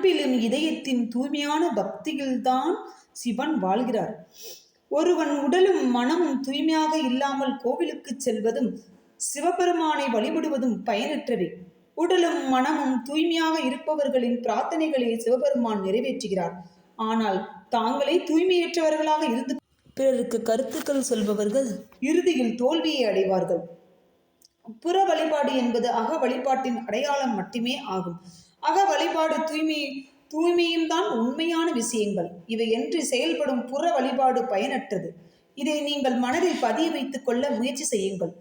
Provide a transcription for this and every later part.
அன்பிலும் இதயத்தின் தூய்மையான பக்தியில்தான் சிவன் வாழ்கிறார். ஒருவன் உடலும் மனமும் தூய்மையாக இல்லாமல் கோவிலுக்கு செல்வதும் சிவபெருமானை வழிபடுவதும் பயனற்றவை. உடலும் மனமும் தூய்மையாக இருப்பவர்களின் பிரார்த்தனைகளை சிவபெருமான் நிறைவேற்றுகிறார். ஆனால் தாங்களே தூய்மையற்றவர்களாக இருந்து பிறருக்கு கருத்துக்கள் சொல்பவர்கள் இறுதியில் தோல்வியை அடைவார்கள். புற வழிபாடு என்பது அக வழிபாட்டின் அடையாளம் மட்டுமே ஆகும். அக வழிபாடு தூய்மை தூய்மையும் தான் உண்மையான விஷயங்கள். இவை என்று செயல்படும் புற வழிபாடு பயனற்றது. இதை நீங்கள் மனதில் பதிய வைத்துக் கொள்ள முயற்சி செய்யுங்கள்.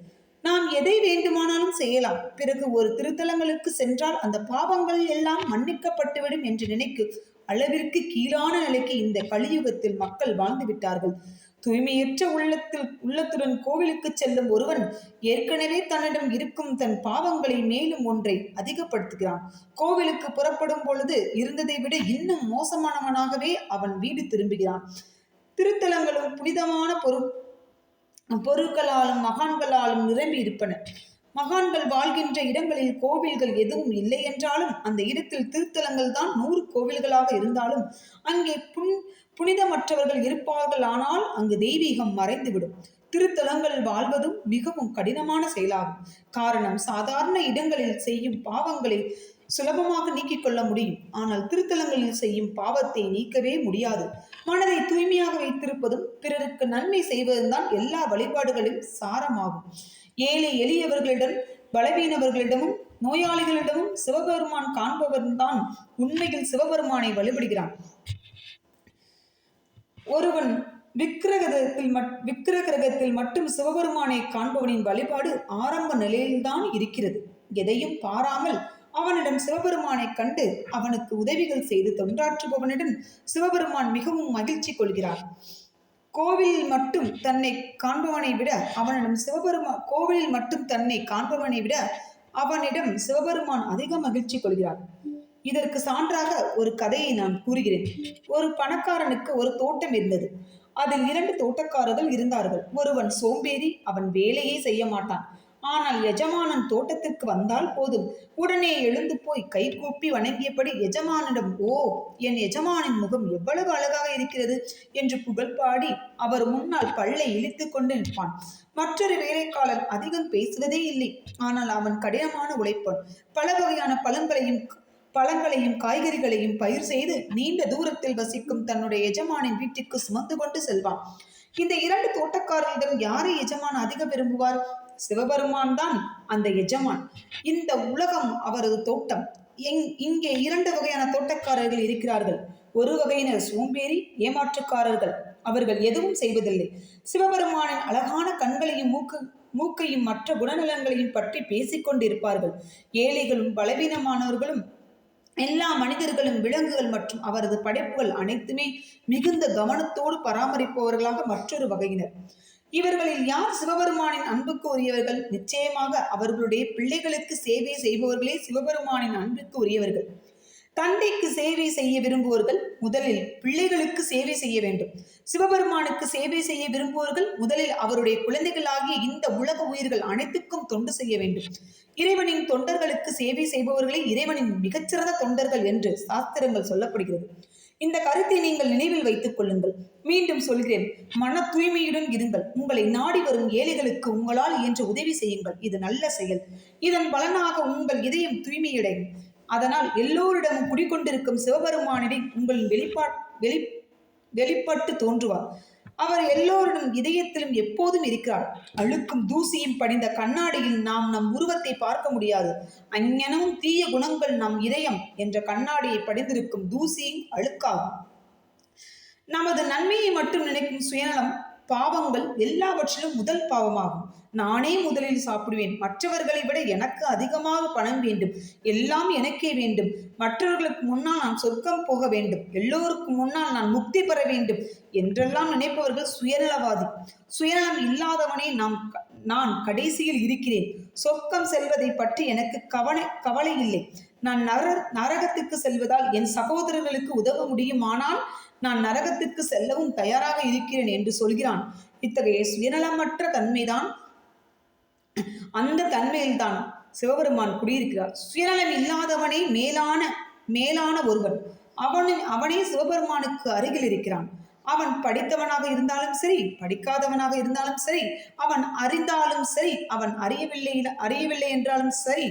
நாம் எதை வேண்டுமானாலும் செய்யலாம். பிறகு ஒரு திருத்தலங்களுக்கு சென்றால் அந்த பாவங்கள் எல்லாம் மன்னிக்கப்பட்டுவிடும் என்று நினைக்கும் அளவிற்கு கீழான நிலைக்கு இந்த கலியுகத்தில் மக்கள் வாழ்ந்து விட்டார்கள். தூய்மையற்ற உள்ளத்தில் உள்ளத்துடன் கோவிலுக்கு செல்லும் ஒருவன் ஏற்கனவே தன்னிடம் இருக்கும் தன் பாவங்களை மேலும் ஒன்றை அதிகப்படுத்துகிறான். கோவிலுக்கு புறப்படும் பொழுது இருந்ததை விட இன்னும் மோசமானவனாகவே அவன் வீடு திரும்புகிறான். திருத்தலங்களும் புனிதமான பொரு பொருட்களாலும் மகான்களாலும் நிரம்பி இருப்பன. மகான்கள் வாழ்கின்ற இடங்களில் கோவில்கள் எதுவும் இல்லை என்றாலும் அந்த இடத்தில் திருத்தலங்கள் தான் நூறு கோவில்களாக இருந்தாலும் அங்கே புன் புனிதமற்றவர்கள் இருப்பார்கள் ஆனால் அங்கு தெய்வீகம் மறைந்துவிடும். திருத்தலங்கள் வாழ்வதும் மிகவும் கடினமான செயலாகும். காரணம் சாதாரண இடங்களில் செய்யும் பாவங்களை சுலபமாக நீக்கிக் கொள்ள முடியும். ஆனால் திருத்தலங்களில் செய்யும் பாவத்தை நீக்கவே முடியாது. மனதை தூய்மையாக வைத்திருப்பதும் பிறருக்கு நன்மை செய்வதும் தான் எல்லா வழிபாடுகளின் சாரமாகும். ஏழை எளியவர்களிடம் பலவீனவர்களிடமும் நோயாளிகளிடமும் சிவபெருமான் காண்பவன் தான் உண்மையில் சிவபெருமானை வழிபடுகிறான். ஒருவன் விக்கிரகத்தில் மட் மட்டும் சிவபெருமானை காண்பவனின் வழிபாடு ஆரம்ப நிலையில்தான் இருக்கிறது. எதையும் பாராமல் அவனிடம் சிவபெருமானை கண்டு அவனுக்கு உதவிகள் செய்து தொண்டாற்றுபவனிடம் சிவபெருமான் மிகவும் மகிழ்ச்சி கொள்கிறார். கோவிலில் மட்டும் தன்னை காண்பவனை விட அவனிடம் சிவபெருமா கோவிலில் மட்டும் தன்னை காண்பவனை விட அவனிடம் சிவபெருமான் அதிக மகிழ்ச்சி கொள்கிறார். இதற்கு சான்றாக ஒரு கதையை நான் கூறுகிறேன். ஒரு பணக்காரனுக்கு ஒரு தோட்டம் இருந்தது. அதில் இரண்டு தோட்டக்காரர்கள் இருந்தார்கள். ஒருவன் சோம்பேறி அவன் வேலையே செய்ய மாட்டான். ஆனால் எஜமானன் தோட்டத்திற்கு வந்தால் போதும். உடனே எழுந்து போய் கைகூப்பி வணங்கியபடி எஜமானிடம் ஓ என் எஜமானின் முகம் எவ்வளவு அழகாக இருக்கிறது என்று புகழ்பாடி அவர் முன்னால் பல்லை இழித்து கொண்டு நிற்பான். மற்றொரு வேலைக்காரன் அதிகம் பேசுவதே இல்லை. ஆனால் அவன் கடினமான உழைப்பான். பல வகையான பழங்களையும் பழங்களையும் காய்கறிகளையும் பயிர் செய்து நீண்ட தூரத்தில் வசிக்கும் தன்னுடைய எஜமானின் வீட்டிற்கு சுமந்து கொண்டு செல்வான். இந்த இரண்டு தோட்டக்காரர்களிடம் யாரை எஜமான் அதிக விரும்புவார்? சிவபெருமான் தான் அந்த எஜமான். இந்த உலகம் அவரது தோட்டம். எங் இங்கே இரண்டு வகையான தோட்டக்காரர்கள் இருக்கிறார்கள். ஒரு வகையினர் சோம்பேறி ஏமாற்றுக்காரர்கள். அவர்கள் எதுவும் செய்வதில்லை. சிவபெருமானின் அழகான கண்களையும் மூக்கு மூக்கையும் மற்ற குணநலங்களையும் பற்றி பேசிக்கொண்டிருப்பார்கள். ஏழைகளும் பலவீனமானவர்களும் எல்லா மனிதர்களும் விலங்குகள் மற்றும் அவரது படைப்புகள் அனைத்துமே மிகுந்த கவனத்தோடு பராமரிப்பவர்களாக மற்றொரு வகையினர். இவர்களில் யார் சிவபெருமானின் அன்புக்கு உரியவர்கள்? நிச்சயமாக அவர்களுடைய பிள்ளைகளுக்கு சேவை செய்பவர்களே சிவபெருமானின் அன்புக்கு உரியவர்கள். தந்தைக்கு சேவை செய்ய விரும்புவோர்கள் முதலில் பிள்ளைகளுக்கு சேவை செய்ய வேண்டும். சிவபெருமானுக்கு சேவை செய்ய விரும்புவோர்கள் முதலில் அவருடைய குழந்தைகளாகிய இந்த உலக உயிர்கள் அனைத்துக்கும் தொண்டு செய்ய வேண்டும். இறைவனின் தொண்டர்களுக்கு சேவை செய்பவர்களே இறைவனின் மிகச்சிறந்த தொண்டர்கள் என்று சாஸ்திரங்கள் சொல்லப்படுகிறது. இந்த கருத்தை நீங்கள் நினைவில் வைத்துக் கொள்ளுங்கள். மீண்டும் சொல்கிறேன் மன தூய்மையுடன் இருங்கள். உங்களை நாடி வரும் ஏழைகளுக்கு உங்களால் இயன்ற உதவி செய்யுங்கள். இது நல்ல செயல். இதன் பலனாக உங்கள் இதயம் தூய்மையடையும். அதனால் எல்லோரிடமும் குடிக்கொண்டிருக்கும் சிவபெருமானிடம் உங்கள் வெளிப்பா வெளி வெளிப்பட்டு தோன்றுவார். அவர் எல்லோரிடம் இதயத்திலும் எப்போதும் இருக்கிறார். அழுக்கும் தூசியும் படிந்த கண்ணாடியில் நாம் நம் உருவத்தை பார்க்க முடியாது. அங்ஙனமும் தீய குணங்கள் நம் இதயம் என்ற கண்ணாடியை படிந்திருக்கும் தூசியும் அழுக்காகும். நமது நன்மையை மட்டும் நினைக்கும் சுயநலம் பாவங்கள் எல்லாவற்றிலும் முதல் பாவமாகும். நானே முதலில் சாப்பிடுவேன். மற்றவர்களை விட எனக்கு அதிகமாக பணம் வேண்டும். எல்லாம் எனக்கே வேண்டும். மற்றவர்களுக்கு முன்னால் நான் சொர்க்கம் போக வேண்டும். எல்லோருக்கும் முன்னால் நான் முக்தி பெற வேண்டும் என்றெல்லாம் நினைப்பவர்கள் சுயநலவாதி. சுயநலம் இல்லாதவனே நாம் நான் கடைசியில் இருக்கிறேன். சொர்க்கம் செல்வதை பற்றி எனக்கு கவலை கவலை இல்லை. நான் நர நரகத்துக்கு செல்வதால் என் சகோதரர்களுக்கு உதவ முடியுமானால் நான் நரகத்துக்கு செல்லவும் தயாராக இருக்கிறேன் என்று சொல்கிறான். இத்தகைய சுயநலமற்ற தன்மைதான் அந்த தன்மையில்தான் சிவபெருமான் குடியிருக்கிறார். சுயநலம் இல்லாதவனே மேலான மேலான ஒருவன். அவனு அவனே சிவபெருமானுக்கு அருகில் இருக்கிறான். அவன் படித்தவனாக இருந்தாலும் சரி படிக்காதவனாக இருந்தாலும் சரி அவன் அறிந்தாலும் சரி அவன் அறியவில்லை அறியவில்லை என்றாலும் சரி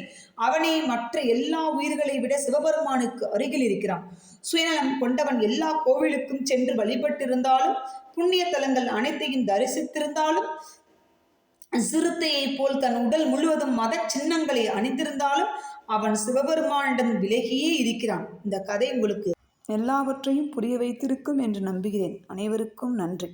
அவனே மற்ற எல்லா உயிர்களை விட சிவபெருமானுக்கு அருகில் இருக்கிறான். சுயநலம் கொண்டவன் எல்லா கோவிலுக்கும் சென்று வழிபட்டிருந்தாலும் புண்ணிய தலங்கள் அனைத்தையும் தரிசித்திருந்தாலும் சிறுத்தையைப் போல் தன் உடல் முழுவதும் மத சின்னங்களை அணிந்திருந்தாலும் அவன் சிவபெருமானிடம் விலகியே இருக்கிறான். இந்த கதை உங்களுக்கு எல்லாவற்றையும் புரிய வைத்திருக்கும் என்று நம்புகிறேன். அனைவருக்கும் நன்றி.